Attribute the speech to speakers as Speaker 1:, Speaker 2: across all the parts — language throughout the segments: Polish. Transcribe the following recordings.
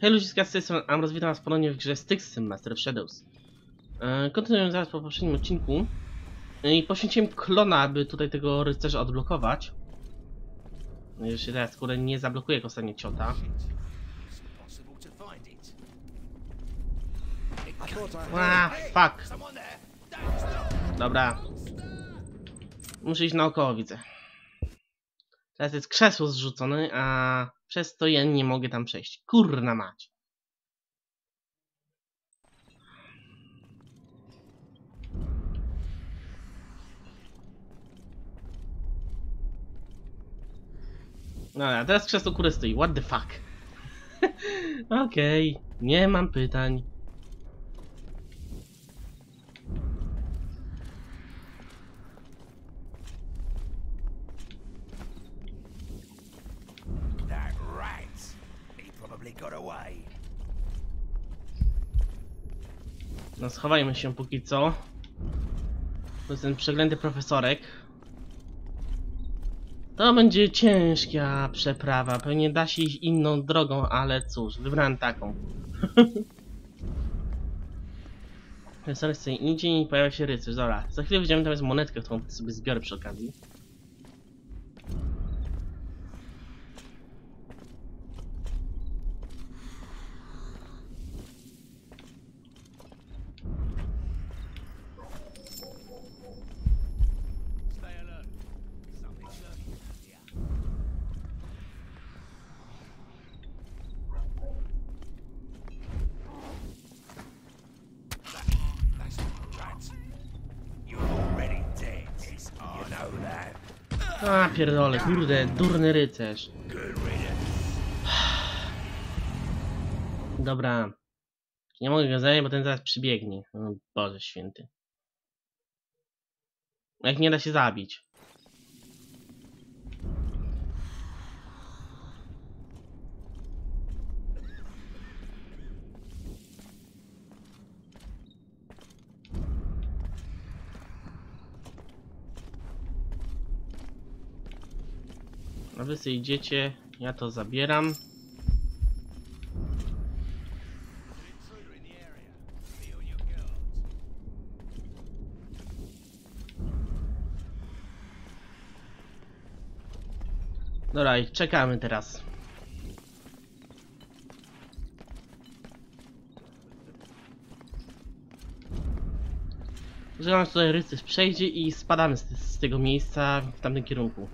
Speaker 1: Hej ludziska, z tej strony Amros, witam was ponownie w grze Styxem Master of Shadows. E, kontynuując zaraz po poprzednim odcinku. E, I poświęciłem klona, aby tutaj tego rycerza odblokować. Już się teraz kurde nie zablokuje jak ostatnio ciota. Ła, fuck. Dobra. Muszę iść naokoło, widzę. Teraz jest krzesło zrzucone, a przez to ja nie mogę tam przejść. Kurna mać. Dobra, teraz krzesło kury stoi. What the fuck? Okej, nie mam pytań. Schowajmy się póki co. To jest ten przeglęty profesorek. To będzie ciężka przeprawa. Pewnie da się iść inną drogą, ale cóż, wybrałem taką. Profesorek sobie idzie i pojawia się rycerz. Dobra, za chwilę widzimy tam jest monetkę, którą sobie zbiorę przy okazji.
Speaker 2: A
Speaker 1: pierdolę, kurde, durny rycerz. Dobra. Nie mogę go zająć, bo ten zaraz przybiegnie. O Boże święty. Jak nie da się zabić. A wy sobie idziecie, ja to zabieram. Dobra, i czekamy teraz. Że nam tutaj rycerz przejdzie i spadamy z, z tego miejsca w tamtym kierunku.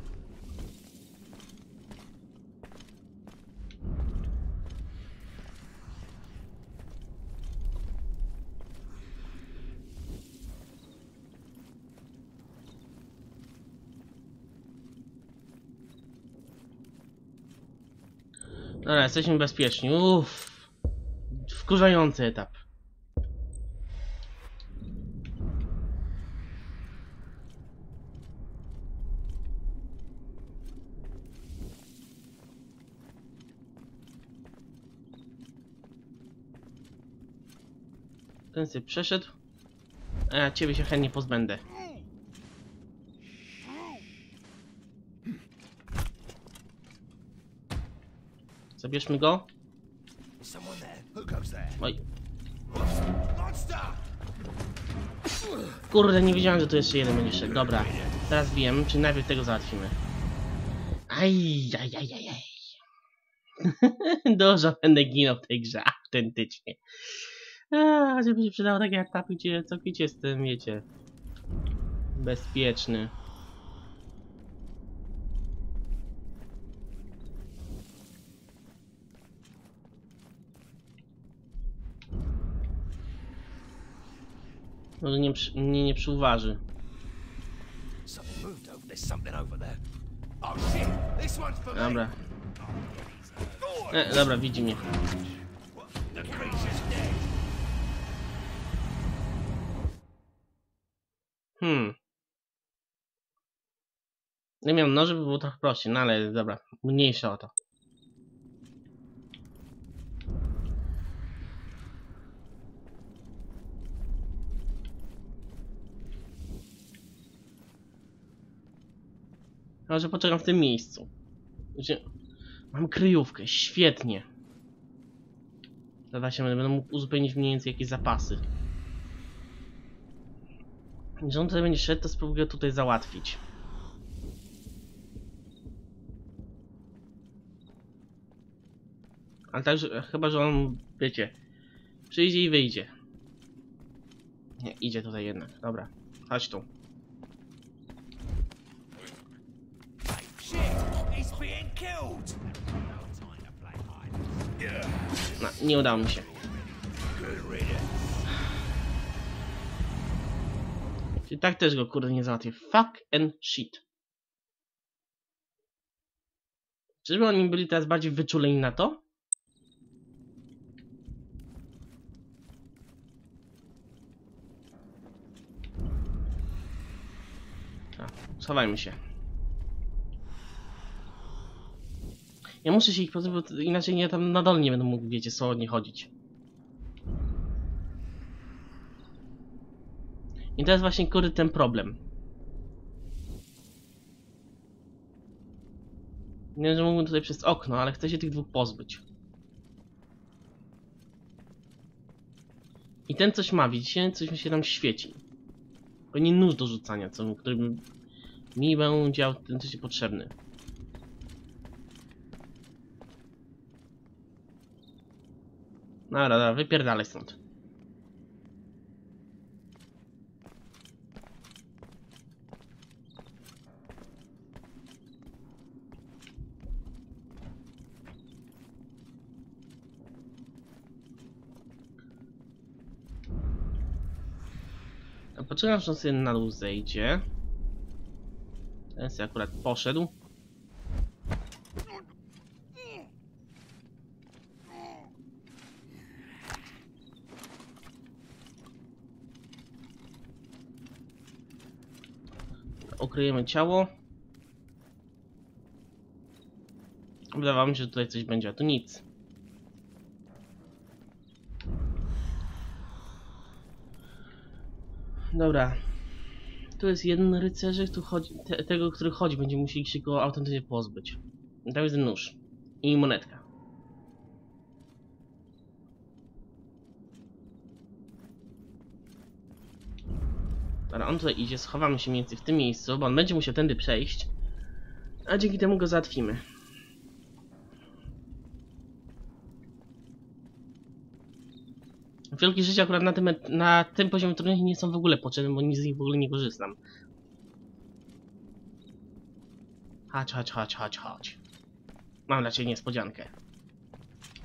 Speaker 1: Dobra, jesteśmy bezpieczni. Uff. Wkurzający etap. Ten sobie przeszedł. A ja ciebie się chętnie pozbędę. Zabierzmy go. Oj, kurde, nie wiedziałem, że tu jeszcze jeden będzie. Dobra, teraz wiem, czy najpierw tego załatwimy. Aj, aj, aj, aj, aj. Dużo będę ginął w tej grze, autentycznie. A, żeby się przydało takie etapy, gdzie całkowicie jestem, wiecie, bezpieczny. Może nie, przy, mnie nie przyuważy.
Speaker 2: Oh.
Speaker 1: Dobra. E, dobra, widzi mnie. Hmm. Nie miałem noży, by było trochę prościej, no ale dobra, mniejsza o to. Może poczekam w tym miejscu. Gdzie... Mam kryjówkę, świetnie. To właśnie będę mógł uzupełnić mniej więcej jakieś zapasy. Jeżeli on tutaj będzie szedł, to spróbuję tutaj załatwić. Ale także, chyba, że on, wiecie, przyjdzie i wyjdzie. Nie, idzie tutaj jednak, dobra. Chodź tu.
Speaker 2: No,
Speaker 1: nie udało mi się. Czyli tak też go kurde nie załatwię. Fuck and shit. Czyżby oni byli teraz bardziej wyczuleni na to? Tak, schowajmy się. Ja muszę się ich pozbyć, bo inaczej nie tam na dole nie będę mógł, wiecie, swobodnie chodzić. I to jest właśnie kurde ten problem. Nie wiem, że mógłbym tutaj przez okno, ale chcę się tych dwóch pozbyć. I ten coś ma, widzicie? Coś mi się tam świeci. Pewnie nóż do rzucania, co, który mi będzie tym czasie potrzebny. Dobra, dobra, wypierdalaj stąd. Poczekam, aż on sobie na dół zejdzie. Ten sobie akurat poszedł. Ukryjemy ciało. Wydawało mi się, że tutaj coś będzie, a tu nic. Dobra. Tu jest jeden rycerzy, tu chodzi, te, tego, który chodzi, będziemy musieli się go autentycznie pozbyć. Tam jest nóż. I monetka. Dobra, on tutaj idzie, schowamy się mniej więcej w tym miejscu, bo on będzie musiał tędy przejść. A dzięki temu go załatwimy. Wielkie życie akurat na tym, na tym poziomie trudności nie są w ogóle potrzebne, bo nic z nich w ogóle nie korzystam. Chodź, chodź, chodź, chodź, chodź. Mam dla ciebie niespodziankę.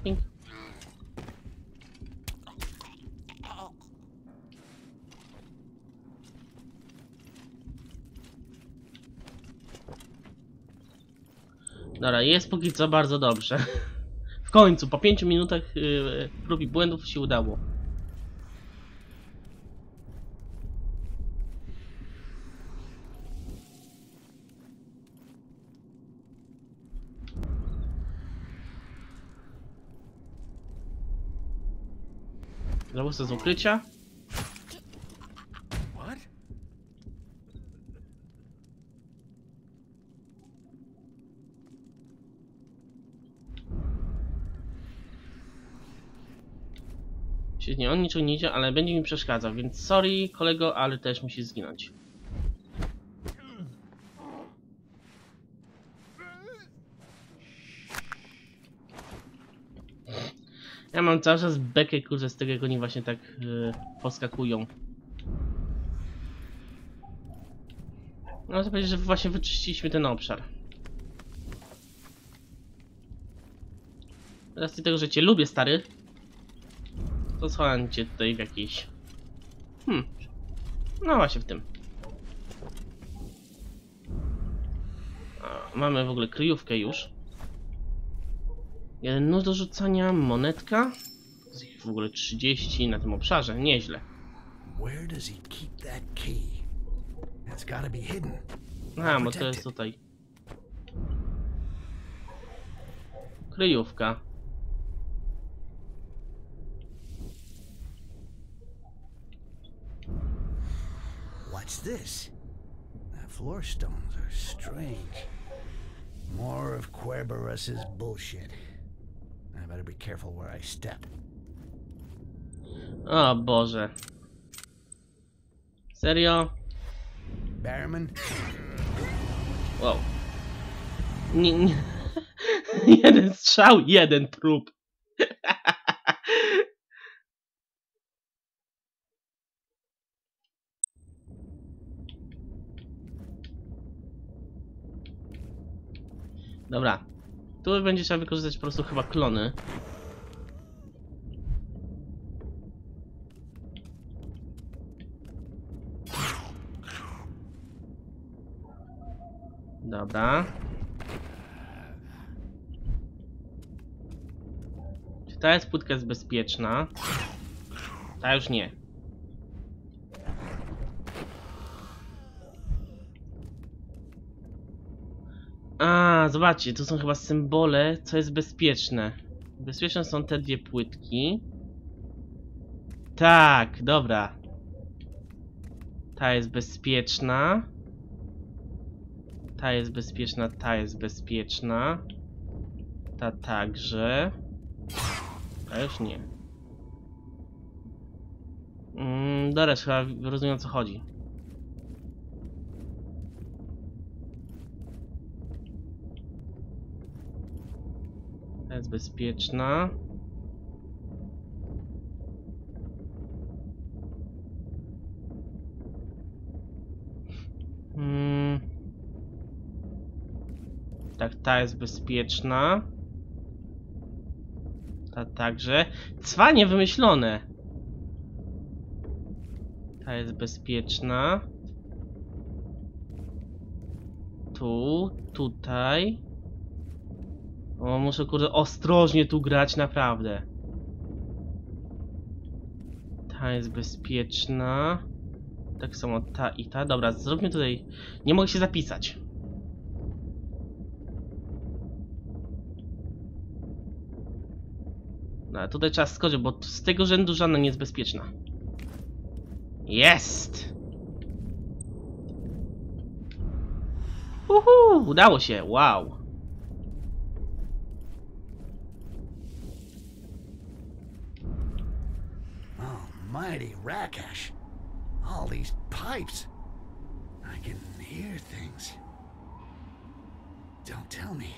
Speaker 1: Pink. Dobra, jest póki co bardzo dobrze. W końcu, po 5 minutach yy, prób i błędów się udało. Zabójstwo z ukrycia. Świetnie, on niczego nie idzie, ale będzie mi przeszkadzał, więc sorry kolego, ale też musi zginąć. Ja mam cały czas bekę kurze z tego jak oni właśnie tak yy, poskakują. No to powiedzieć, że właśnie wyczyściliśmy ten obszar. Z racji tego, że cię lubię stary, to schowam cię tutaj w jakiejś... Hmm. No właśnie w tym. A, mamy w ogóle kryjówkę już. Jeden nóż do rzucania, monetka. Z ich w ogóle 30 na tym obszarze, nieźle. A, bo to jest tutaj. Kryjówka.
Speaker 2: What's this? The floor stones are strange. More of Querberus's bullshit. I better be careful where I step.
Speaker 1: O Boże. Serio?
Speaker 2: Barrowman,
Speaker 1: Wow. Nie, nie. jeden strzał, jeden trup. Dobra. Tu będzie trzeba wykorzystać po prostu chyba klony. Dobra. Czy ta jest płytka jest bezpieczna? Ta już nie. A, zobaczcie, tu są chyba symbole, co jest bezpieczne. Bezpieczne są te dwie płytki. Tak, dobra. Ta jest bezpieczna. Ta jest bezpieczna, ta jest bezpieczna. Ta także. Ta już nie. Mm, dobra, chyba rozumiem o co chodzi. Jest bezpieczna. Hmm. Tak, ta jest bezpieczna. Ta także. Cwanie wymyślone. Ta jest bezpieczna. Tu, tutaj. O, muszę kurde ostrożnie tu grać, naprawdę. Ta jest bezpieczna. Tak samo ta i ta. Dobra, zróbmy tutaj. Nie mogę się zapisać. No, ale tutaj trzeba skoczyć, bo z tego rzędu żadna nie jest bezpieczna. Jest! Uhu, udało się, wow.
Speaker 2: Almighty Rakash. All these pipes. I can hear things. Don't tell me.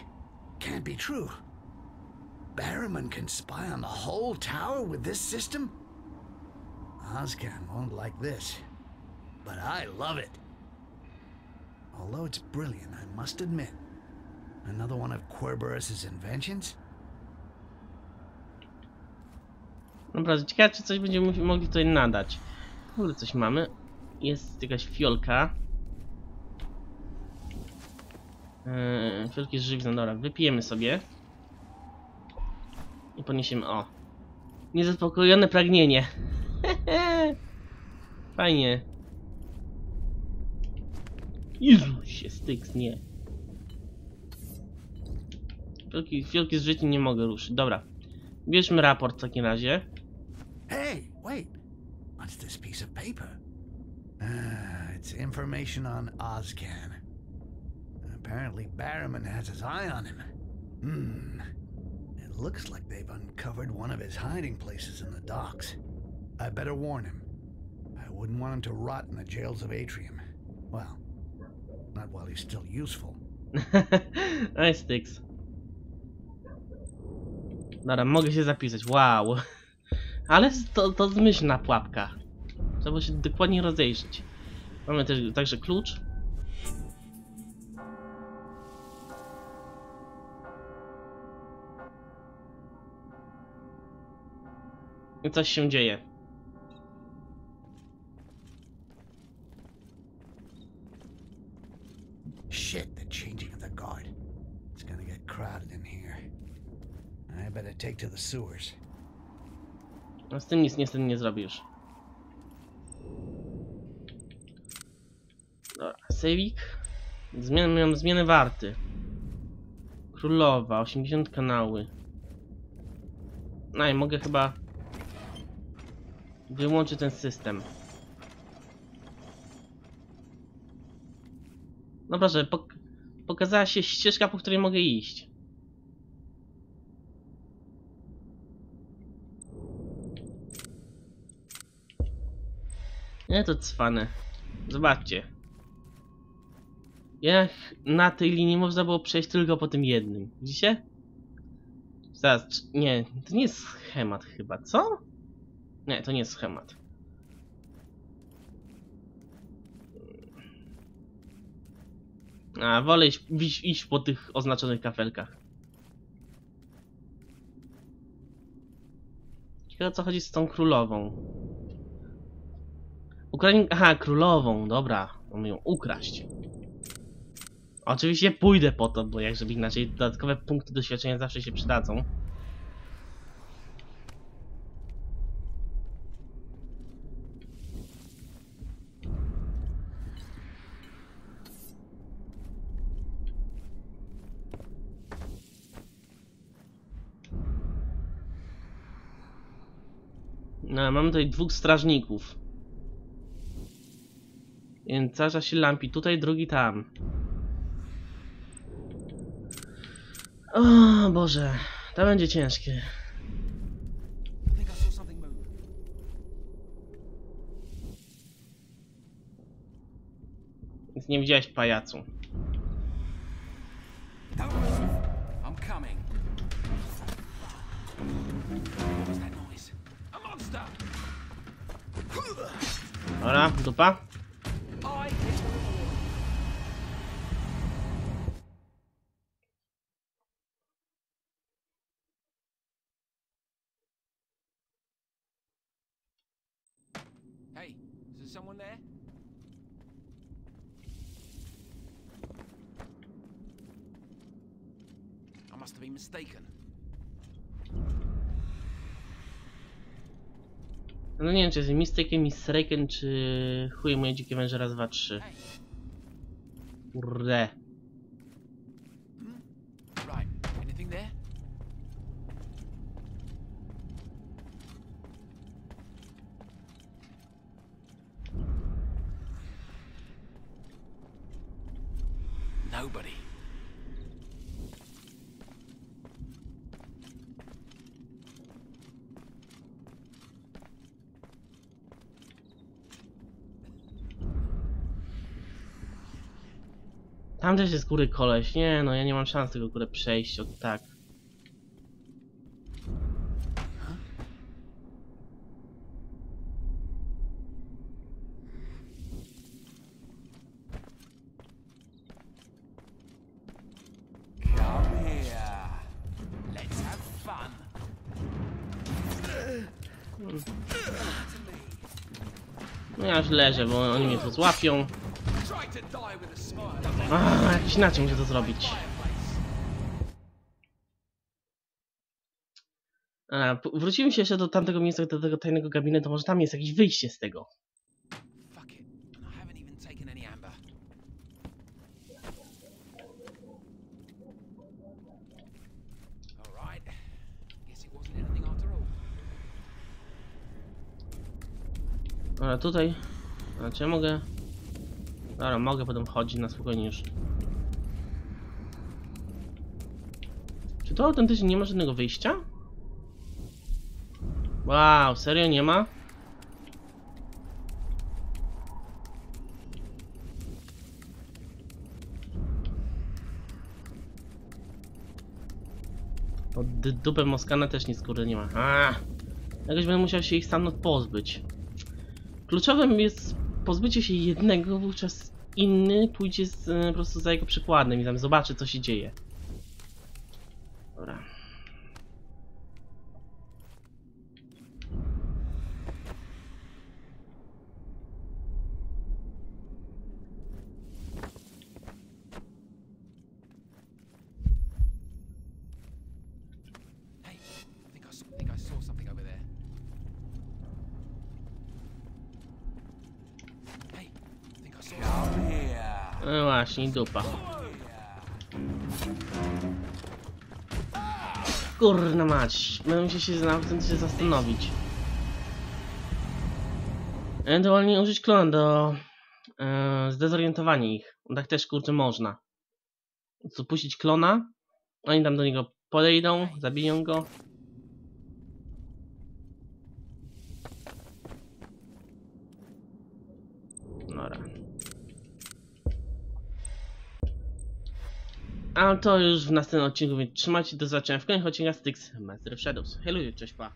Speaker 2: Can't be true. Barrowman can spy on the whole tower with this system? Ozcan won't like this, but I love it. Although it's brilliant, I must admit. Another one of Querberus's inventions?
Speaker 1: Dobra, ciekawe czy coś będziemy mogli tutaj nadać. Ogóle coś mamy. Jest jakaś fiolka. Eee, fiolki z żywizną, dobra, wypijemy sobie. I podniesiemy, o. Niezaspokojone pragnienie. Fajnie. Jezusie, styks, nie. Fiolki, fiolki z życia nie mogę ruszyć, dobra. Bierzmy raport w takim razie.
Speaker 2: Hey, wait. What's this piece of paper? Ah, it's information on Ozcan. Apparently Barrowman has his eye on him. Hmm. It looks like they've uncovered one of his hiding places in the docks. I better warn him. I wouldn't want him to rot in the jails of Atrium. Well, not while he's still useful.
Speaker 1: Nice sticks. Dobra, mogę się zapisać. Wow. Ale to, to zmyślna pułapka. Trzeba się dokładnie rozejrzeć. Mamy też także klucz. I coś się dzieje.
Speaker 2: Shit, the changing of the guard. It's gonna get crowded in here. I better take to the sewers.
Speaker 1: No z tym nic niestety nie zrobię już. Dobra, sejwik. Zmian, miałem zmianę warty. Królowa, 80 kanały. No i mogę chyba wyłączyć ten system. No proszę, pok pokazała się ścieżka, po której mogę iść. Nie, to cwane. Zobaczcie. Jak na tej linii można było przejść tylko po tym jednym. Widzicie? Zaraz, nie, to nie jest schemat chyba, co? Nie, to nie jest schemat. A, wolę iść, iść, po tych oznaczonych kafelkach. Ciekawe co chodzi z tą królową. Ukraiń... Aha, królową, dobra. Mamy ją ukraść. Oczywiście pójdę po to, bo jak żeby inaczej dodatkowe punkty doświadczenia zawsze się przydadzą. No, mamy tutaj dwóch strażników. Więc cały się lampi tutaj, drugi tam. O Boże, to będzie ciężkie. Więc nie widziałeś pajacu.
Speaker 3: Don't move.
Speaker 1: Nie wiem, czy jest mistaken, mistaken, czy chuje moje dzikie węże raz, dwa, trzy. Kurde. Tam też jest góry koleś. Nie no, ja nie mam szans tego górę przejść od tak. No ja już leżę, bo oni mnie tu złapią.
Speaker 3: A,
Speaker 1: jakiś inaczej muszę to zrobić. A, wrócimy się jeszcze do tamtego miejsca, do tego tajnego gabinetu. Może tam jest jakieś wyjście z tego. Dobra, tutaj. A, czy ja mogę? Dobra, mogę potem chodzić na spokojnie już. Czy to autentycznie nie ma żadnego wyjścia? Wow, serio nie ma? Pod dupę Moskana też nic kurde nie ma. A, Jakoś będę musiał się ich stamtąd pozbyć. Kluczowym jest pozbycie się jednego, wówczas inny pójdzie z, po prostu za jego przykładem i tam zobaczy co się dzieje. Dobra. Właśnie, dupa. Kurna mać, będę musiał się na tym się zastanowić. Ewentualnie użyć klona do e, zdezorientowania ich. Tak też kurczę można. Puścić klona, oni tam do niego podejdą, zabiją go. A to już w następnym odcinku, więc trzymajcie do zobaczenia w kolejnych odcinkach Styx Master of Shadows. Hej cześć pa.